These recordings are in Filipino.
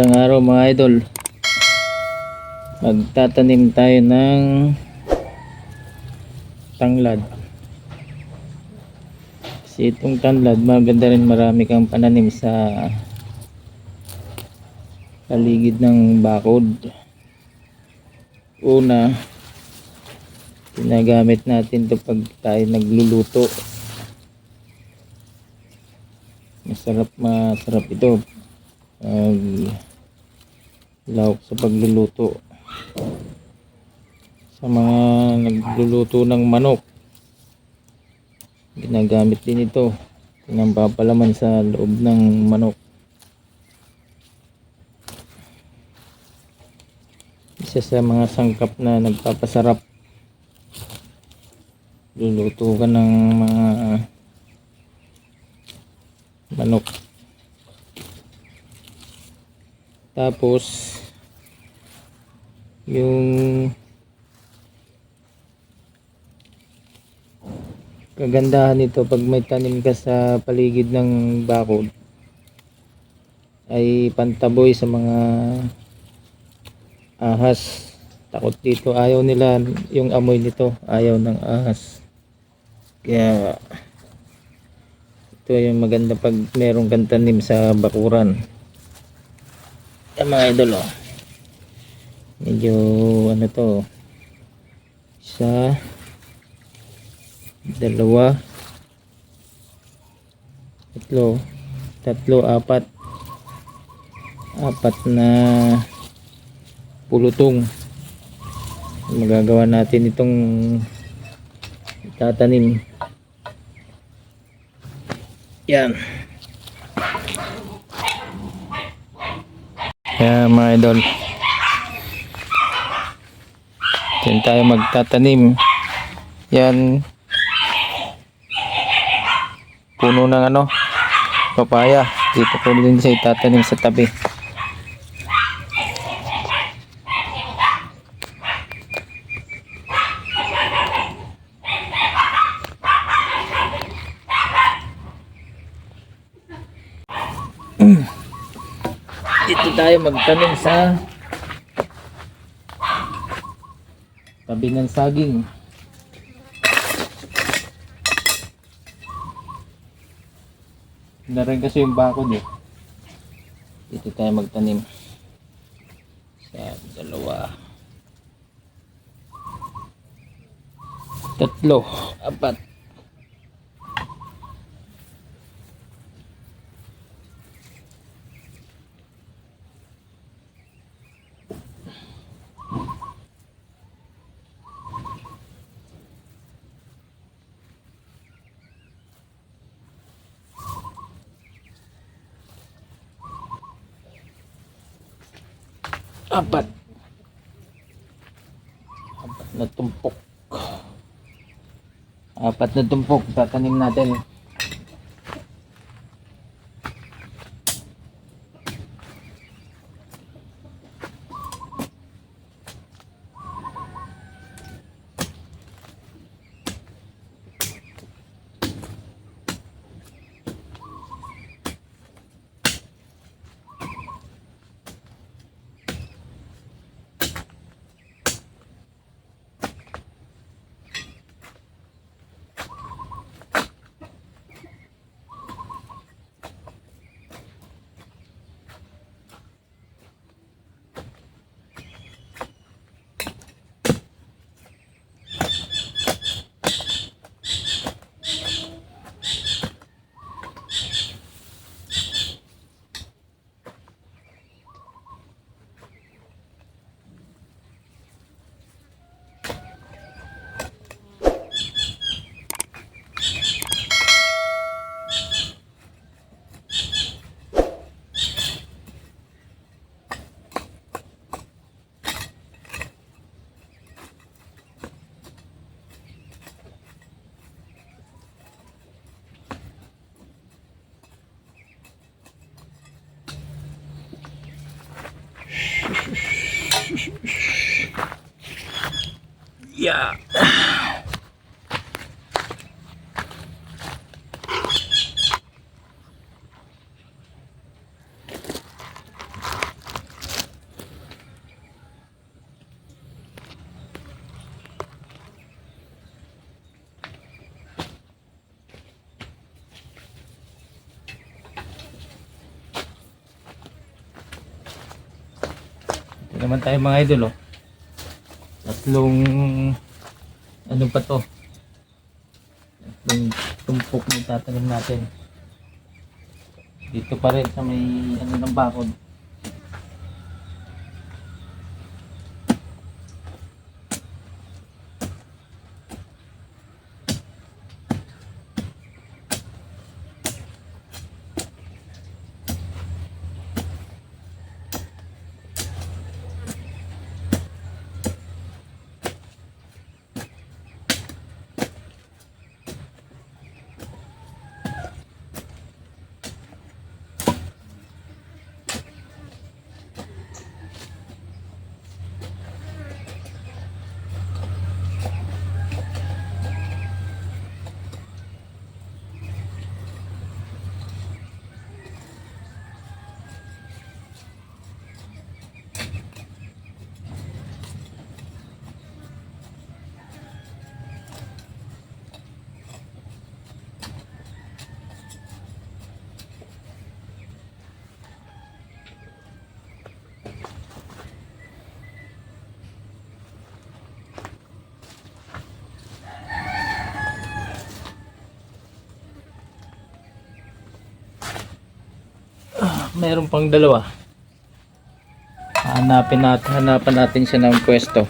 Magandang araw mga idol. Magtatanim tayo ng tanglad. Kasi itong tanglad maganda rin marami kang pananim sa paligid ng bakod. Una, ginagamit natin to pag tayo nagluluto. Masarap masarap ito pag lawak sa pagluluto. Sa mga nagluluto ng manok ginagamit din ito. Pinampapalaman sa loob ng manok. Isa sa mga sangkap na nagpapasarap. Luluto ka ng mga manok. Tapos yung kagandahan nito pag may tanim ka sa paligid ng bakod ay pantaboy sa mga ahas. Takot dito ayaw nila yung amoy nito ayaw ng ahas. Kaya ito yung maganda pag merong kang tanim sa bakuran. Yan mga idol oh. Medyo ano to? Isa. Dalawa. Tatlo. Tatlo apat. Apat na pulutong. Magagawa natin itong tatanim yan. Yan mga idol Diyan tayo magtatanim. Yan. Puno ng ano? Papaya. Dito ko din sa itatanim sa tabi. Dito tayo magtanim sa tabi ng saging. Na rin kasi yung bakod eh dito tayo magtanim. Sa dalawa. Tatlo. Apat apat. Apat na tumpok. Apat na tumpok. Tatanim natin Yeah. naman tayo mga idol oh. Tatlong ano pa to? Tatlong tumpok na itatanim natin. Dito pa rin sa may ano ng bakod. Meron pang dalawa. Hanapin natin, hanapan natin siya ng pwesto.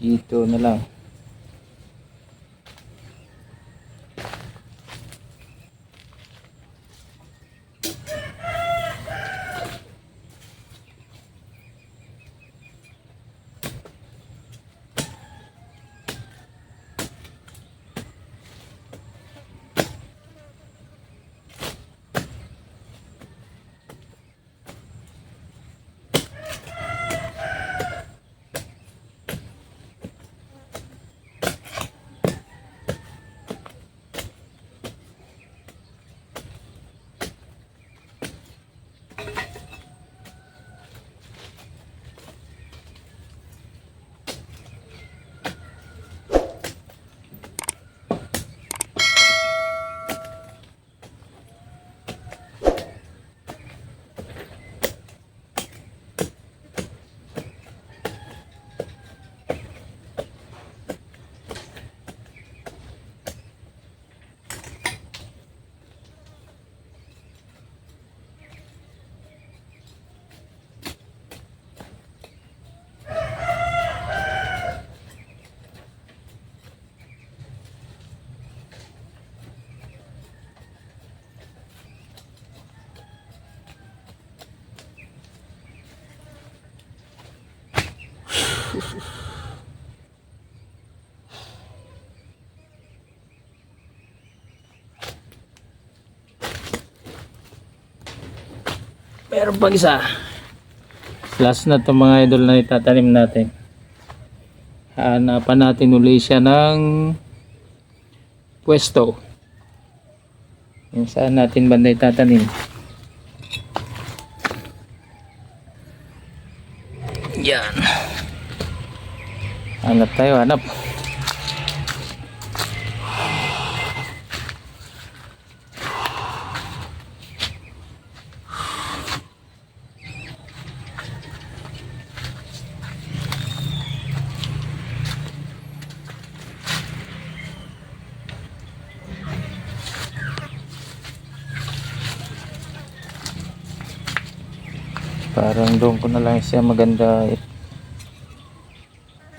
Dito na lang. Meron pang isa. Last na to mga idol na itatanim natin. Hanapan natin uli siya ng pwesto. Yung saan natin banda itatanim. Yan. Hanap tayo, hanap. Parang doon ko na lang siya maganda i-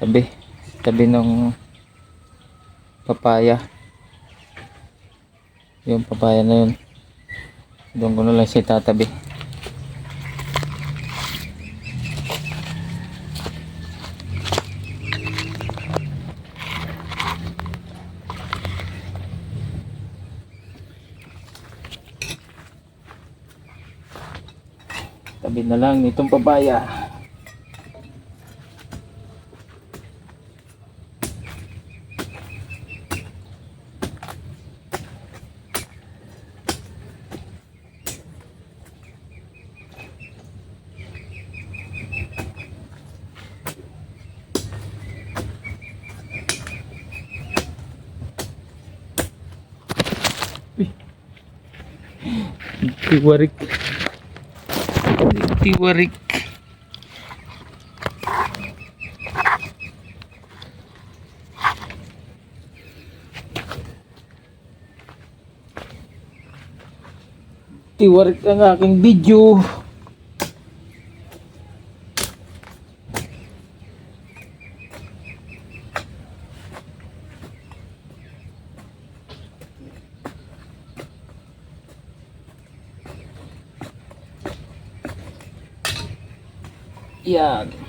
tabi. Tabi ng papaya. Yung papaya na yun. Doon ko na lang siya tatabi. Tabi na lang itong papaya. Tiwarik. Tiwarik. Tiwarik ang aking video. Yan.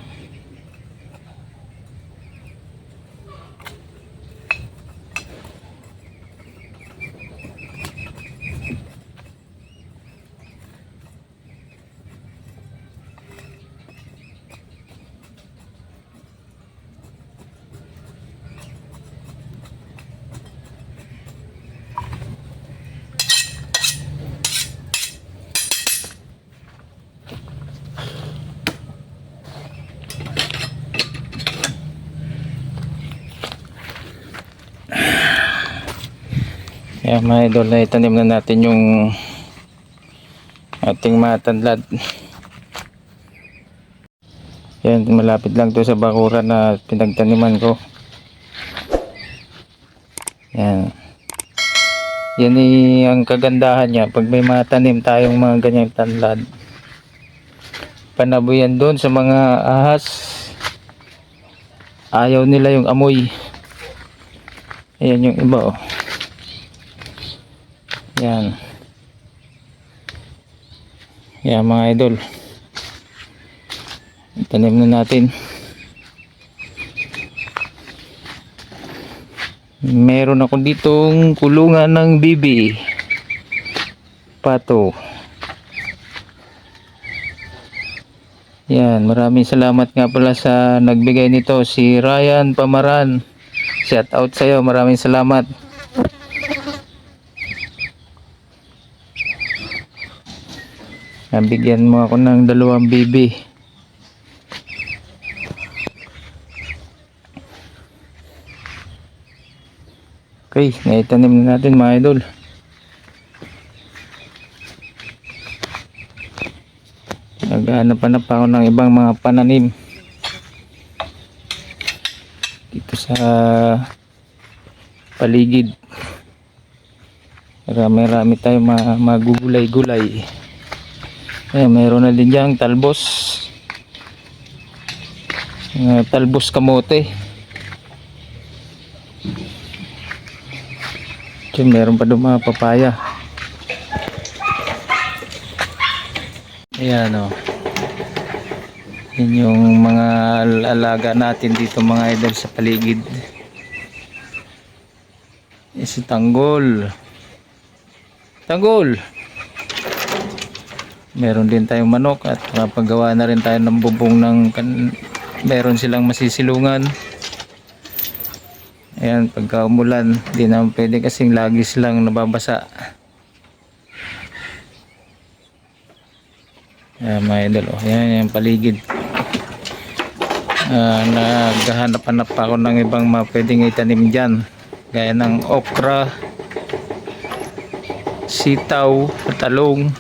Yan mga idol na itanim na natin yung ating matanlad. Yan malapit lang to sa bakura na pinagtaniman ko. Yan. Yan eh, ang kagandahan niya pag may matanim tayong mga ganyang tanlad. Panabo yan doon sa mga ahas. Ayaw nila yung amoy. Ayan yung iba oh. Yan. Yan mga idol. Tanim na natin. Meron ako ditong kulungan ng bibi. Pato. Yan, maraming salamat nga pala sa nagbigay nito si Ryan Pamaran. Shout out sa iyo, maraming salamat. Nabigyan mo ako ng dalawang bibi. Okay, naitanim na natin mga idol. Naghahanap-hanap pa ako ng ibang mga pananim. Dito sa paligid. Marami-rami tayong ma magugulay-gulay. Eh, meron na din diyang talbos. Mga talbos kamote. Diyan, meron pa doon mga papaya. Ayan o. Yan yung mga al- alaga natin dito mga idol sa paligid. Eh, si Tanggol. Tanggol! Meron din tayong manok at kapagawa na rin tayo ng bubong ng kan meron silang masisilungan. Ayan pagka umulan di naman pwede kasing lagi silang nababasa. Ayan mga idol oh. ayan yung paligid. Uh, naghahanap-hanap pa ako ng ibang mga pwedeng itanim dyan gaya ng okra sitaw talong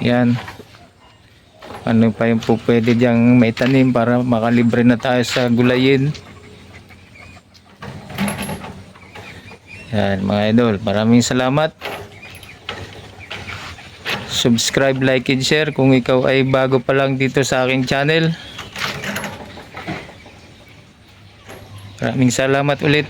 yan. Ano pa yung po pwede diyang maitanim para makalibre na tayo sa gulayin. Yan mga idol. Maraming salamat. Subscribe, like, and share kung ikaw ay bago pa lang dito sa aking channel. Maraming salamat ulit.